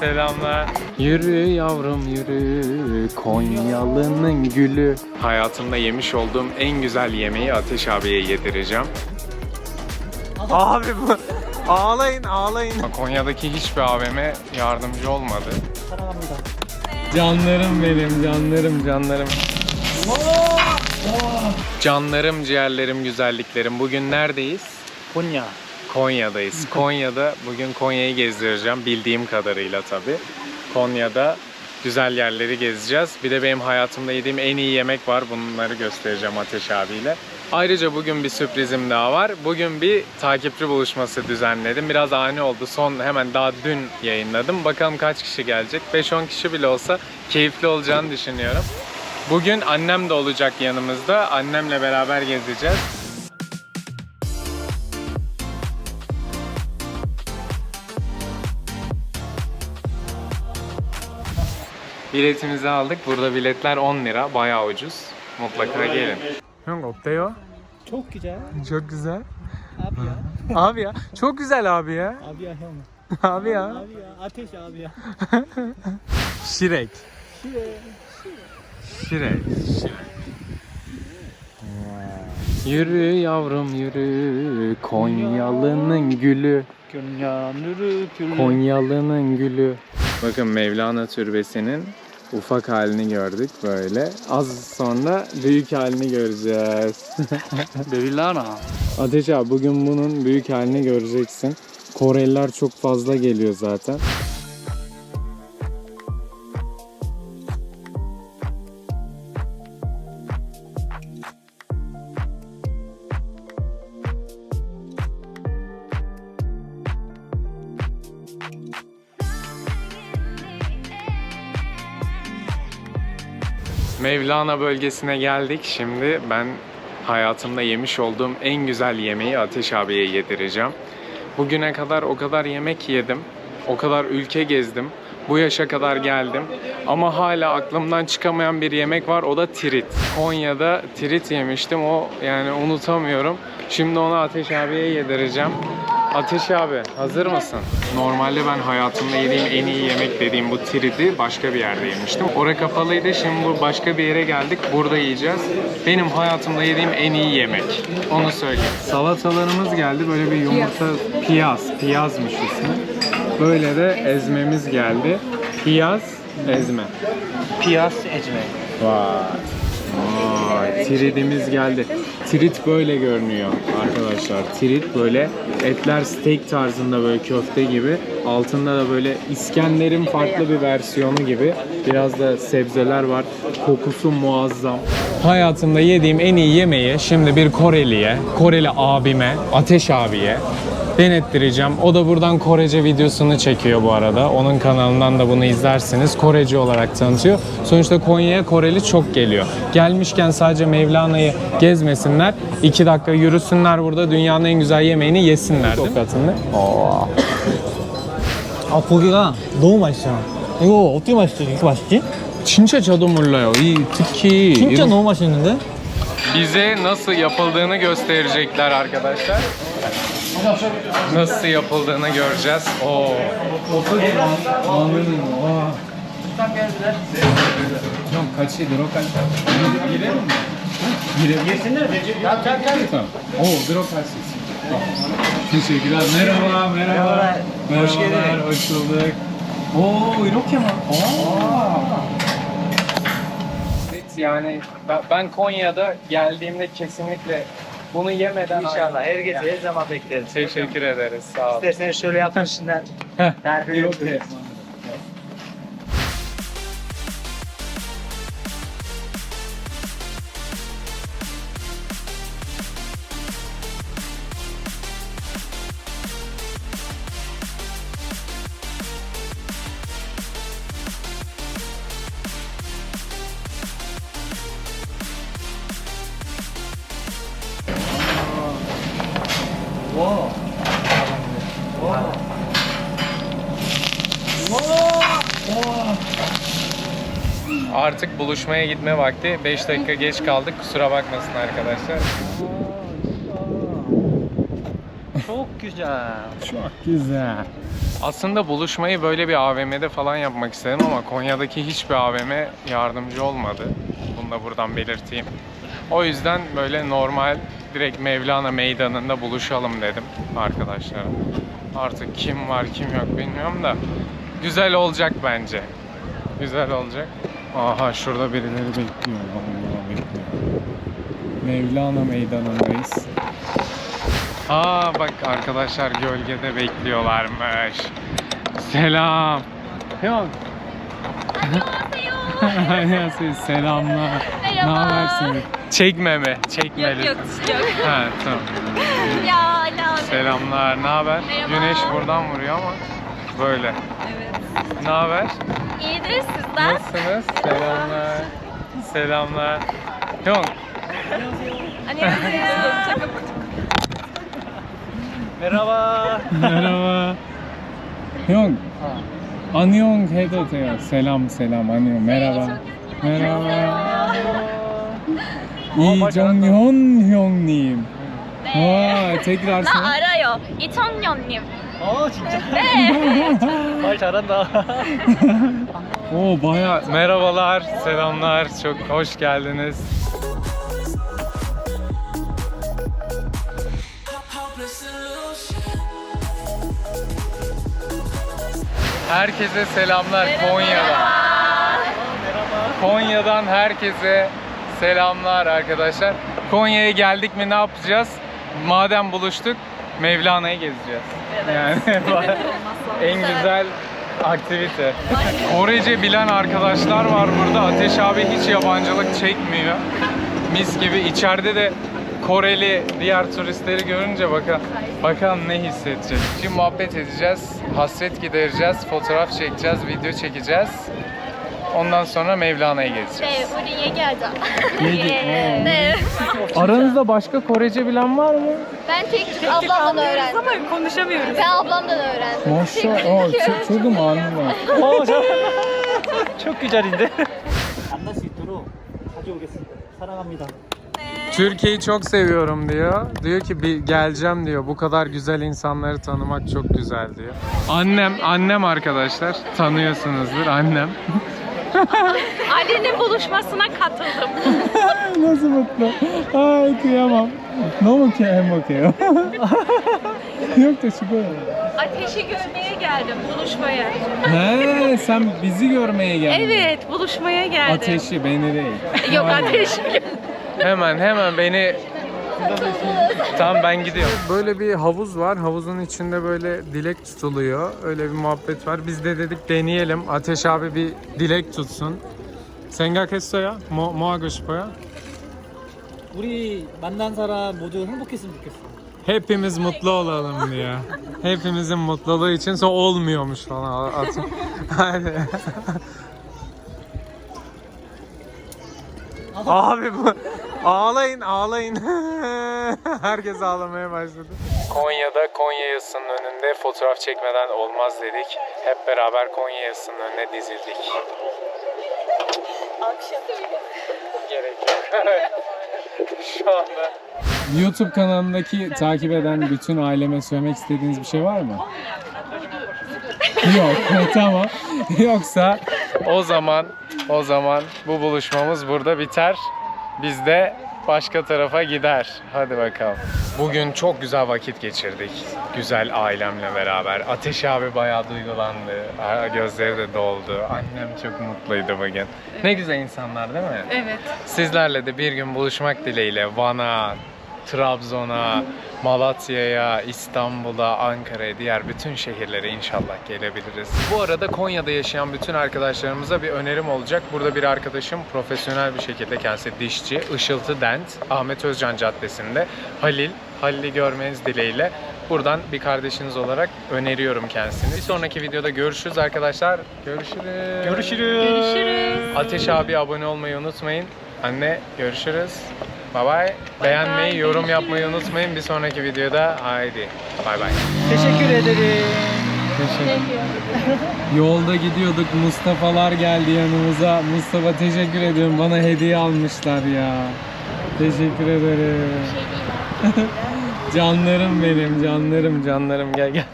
Selamlar. Yürü yavrum yürü Konyalı'nın gülü. Hayatımda yemiş olduğum en güzel yemeği Ateş abiye yedireceğim. Abi bu ağlayın ağlayın. Konya'daki hiçbir AVM yardımcı olmadı. Canlarım benim canlarım canlarım. Canlarım, ciğerlerim, güzelliklerim. Bugün neredeyiz? Konya. Konya'dayız. Konya'da bugün Konya'yı gezdireceğim bildiğim kadarıyla tabii. Konya'da güzel yerleri gezeceğiz. Bir de benim hayatımda yediğim en iyi yemek var. Bunları göstereceğim Ateş abiyle. Ayrıca bugün bir sürprizim daha var. Bugün bir takipçi buluşması düzenledim. Biraz ani oldu. Son hemen daha dün yayınladım. Bakalım kaç kişi gelecek. 5-10 kişi bile olsa keyifli olacağını düşünüyorum. Bugün annem de olacak yanımızda. Annemle beraber gezeceğiz. Biletimizi aldık. Burada biletler 10 lira. Bayağı ucuz. Mutlaka gelin. Hangi Çok güzel. Çok güzel. Abi ya. abi ya. Çok güzel abi ya. Abi ya. abi ya. Abi ya. Ateş abi ya. Şirek. Şirek. Şirek. Şirek. Yürü yavrum yürü Konyalı'nın gülü Konya'nın gülü Bakın Mevlana Türbesi'nin ufak halini gördük böyle. Az sonra büyük halini göreceğiz. Mevlana. Ateş abi bugün bunun büyük halini göreceksin. Koreliler çok fazla geliyor zaten Mevlana bölgesine geldik. Şimdi ben hayatımda yemiş olduğum en güzel yemeği Ateş abiye yedireceğim. Bugüne kadar o kadar yemek yedim. O kadar ülke gezdim. Bu yaşa kadar geldim. Ama hala aklımdan çıkamayan bir yemek var. O da tirit. Konya'da tirit yemiştim. O yani unutamıyorum. Şimdi onu Ateş abiye yedireceğim. Ateş abi hazır mısın? Normalde ben hayatımda yediğim en iyi yemek dediğim bu tiridi başka bir yerde yemiştim. Orası kapalıydı. Şimdi bu başka bir yere geldik. Burada yiyeceğiz. Benim hayatımda yediğim en iyi yemek. Onu söyleyeyim. Salatalarımız geldi. Böyle bir yumurta piyaz. Piyazmış ismi. Böyle de ezmemiz geldi. Piyaz, ezme. Piyas ecme. Vay. Vay, tiridimiz geldi. Tirit böyle görünüyor arkadaşlar. Tirit böyle etler steak tarzında böyle köfte gibi. Altında da böyle İskender'in farklı bir versiyonu gibi. Biraz da sebzeler var. Kokusu muazzam. Hayatımda yediğim en iyi yemeği şimdi bir Koreli'ye, Koreli abime, Ateş abiye denettireceğim. O da buradan Korece videosunu çekiyor bu arada. Onun kanalından da bunu izlersiniz. Korece olarak tanıtıyor. Sonuçta Konya'ya Koreli çok geliyor Gelmişken sadece Mevlana'yı gezmesinler. 2 dakika yürüsünler burada. Dünyanın en güzel yemeğini yesinler değil mi? Oo. 아 고기가 너무 맛있어요. 이거 어떻게 맛있죠? 이렇게 맛있지? 진짜 저도 몰라요. 이 특히 진짜 이런- 너무 맛있는데? bize nasıl yapıldığını gösterecekler arkadaşlar. Nasıl yapıldığını göreceğiz. Oo. Yurttan geldiler. Yok kaç şeydir o kaç. Gire mi? Gire? Girsinler mi? Tamam tamam tamam. Oo bir o kaç Teşekkürler. Merhaba, merhaba. Merhaba. Hoş geldin. Hoş bulduk. Oo, İrokya mı? Aa. Yani ben, Konya'da geldiğimde kesinlikle bunu yemeden İnşallah her gece her zaman bekleriz. Teşekkür ederiz. Sağ olun. İsterseniz şöyle yapın şimdiden. Heh. Terbiye. Artık buluşmaya gitme vakti. 5 dakika geç kaldık. Kusura bakmasın arkadaşlar. Çok güzel. Çok güzel. Aslında buluşmayı böyle bir AVM'de falan yapmak istedim ama Konya'daki hiçbir AVM yardımcı olmadı. Bunu da buradan belirteyim. O yüzden böyle normal direkt Mevlana Meydanı'nda buluşalım dedim arkadaşlara. Artık kim var kim yok bilmiyorum da güzel olacak bence. Güzel olacak. Aha şurada birileri bekliyor. Vallahi bekliyor. Mevlana Meydanı'ndayız. Aa bak arkadaşlar gölgede bekliyorlarmış. Selam. Yok. Selamlar. Ne Merhaba. habersiniz? Çekmeme, çekmeli. Yok yok yok. Ha tamam. ya ala. Selamlar. Ne haber? Merhaba. Güneş buradan vuruyor ama böyle. Evet. Ne haber? İyidir sizden. Nasılsınız? Selamlar. Selamlar. Yok. Annyeonghaseyo. Merhaba. Merhaba. Yok. Anyong 해도 돼요. Selam selam Anyong. Merhaba. Merhaba. 이정현 형님. 와, tekrar 나 sen. 알아요. 이청년님. 어 진짜. 네. 말 잘한다. Oo baya merhabalar, selamlar. Çok hoş geldiniz. Herkese selamlar Konya'dan. Konya'dan herkese selamlar arkadaşlar. Konya'ya geldik mi ne yapacağız? Madem buluştuk Mevlana'yı gezeceğiz. Yani en güzel aktivite. Korece bilen arkadaşlar var burada. Ateş abi hiç yabancılık çekmiyor. Mis gibi içeride de Koreli diğer turistleri görünce bakalım, bakalım ne hissedecek. Şimdi muhabbet edeceğiz, hasret gidereceğiz, fotoğraf çekeceğiz, video çekeceğiz. Ondan sonra Mevlana'yı gezeceğiz. 네, 우리 얘기하자. 얘기, 예. 네. Aranızda başka Korece bilen var mı? Ben tek ablamdan öğrendim. ama konuşamıyoruz. Ben ablamdan öğrendim. Maşallah. Aa, çok, çok anlıyorum. 어 저. çok güzel인데. 만날 수 있도록 자주 오겠습니다. 사랑합니다. Türkiye'yi çok seviyorum diyor. Diyor ki bir geleceğim diyor. Bu kadar güzel insanları tanımak çok güzel diyor. Annem, annem arkadaşlar. Tanıyorsunuzdur annem. Ali'nin buluşmasına katıldım. Nasıl mutlu? Ay kıyamam. No mu ki en bakıyor? Yok da şu böyle. Ateşi görmeye geldim, buluşmaya. He, sen bizi görmeye geldin. Evet, buluşmaya geldim. Ateşi, beni değil. Yok ateş. hemen hemen beni Tamam ben gidiyorum. Böyle bir havuz var. Havuzun içinde böyle dilek tutuluyor. Öyle bir muhabbet var. Biz de dedik deneyelim. Ateş abi bir dilek tutsun. 생각했어요? 뭐, 뭐 하고 싶어요? 우리 만난 사람 모두 행복했으면 좋겠어. Hepimiz mutlu olalım diyor. Hepimizin mutluluğu için sonra olmuyormuş falan. At- Hadi. Abi bu ağlayın ağlayın. Herkes ağlamaya başladı. Konya'da Konya Yası'nın önünde fotoğraf çekmeden olmaz dedik. Hep beraber Konya Yası'nın önüne dizildik. Gerek yok. Şu anda. YouTube kanalındaki takip eden bütün aileme söylemek istediğiniz bir şey var mı? Yok. tamam. Yoksa o zaman o zaman bu buluşmamız burada biter. Biz de başka tarafa gider. Hadi bakalım. Bugün çok güzel vakit geçirdik. Güzel ailemle beraber. Ateş abi bayağı duygulandı. Gözleri de doldu. Annem çok mutluydu bugün. Ne güzel insanlar değil mi? Evet. Sizlerle de bir gün buluşmak dileğiyle Van'a, Trabzon'a, Malatya'ya, İstanbul'a, Ankara'ya, diğer bütün şehirlere inşallah gelebiliriz. Bu arada Konya'da yaşayan bütün arkadaşlarımıza bir önerim olacak. Burada bir arkadaşım profesyonel bir şekilde kendisi dişçi, Işıltı Dent, Ahmet Özcan Caddesi'nde. Halil, Halil'i görmeniz dileğiyle buradan bir kardeşiniz olarak öneriyorum kendisini. Bir sonraki videoda görüşürüz arkadaşlar. Görüşürüz. Görüşürüz. Görüşürüz. Ateş abi abone olmayı unutmayın. Anne görüşürüz. Bye bye. Beğenmeyi, bye, yorum yapmayı unutmayın. Bir sonraki videoda haydi. Bye bye. Teşekkür ederim. Teşekkür Yolda gidiyorduk. Mustafa'lar geldi yanımıza. Mustafa teşekkür ediyorum. Bana hediye almışlar ya. Teşekkür ederim. canlarım benim, canlarım, canlarım. Gel gel.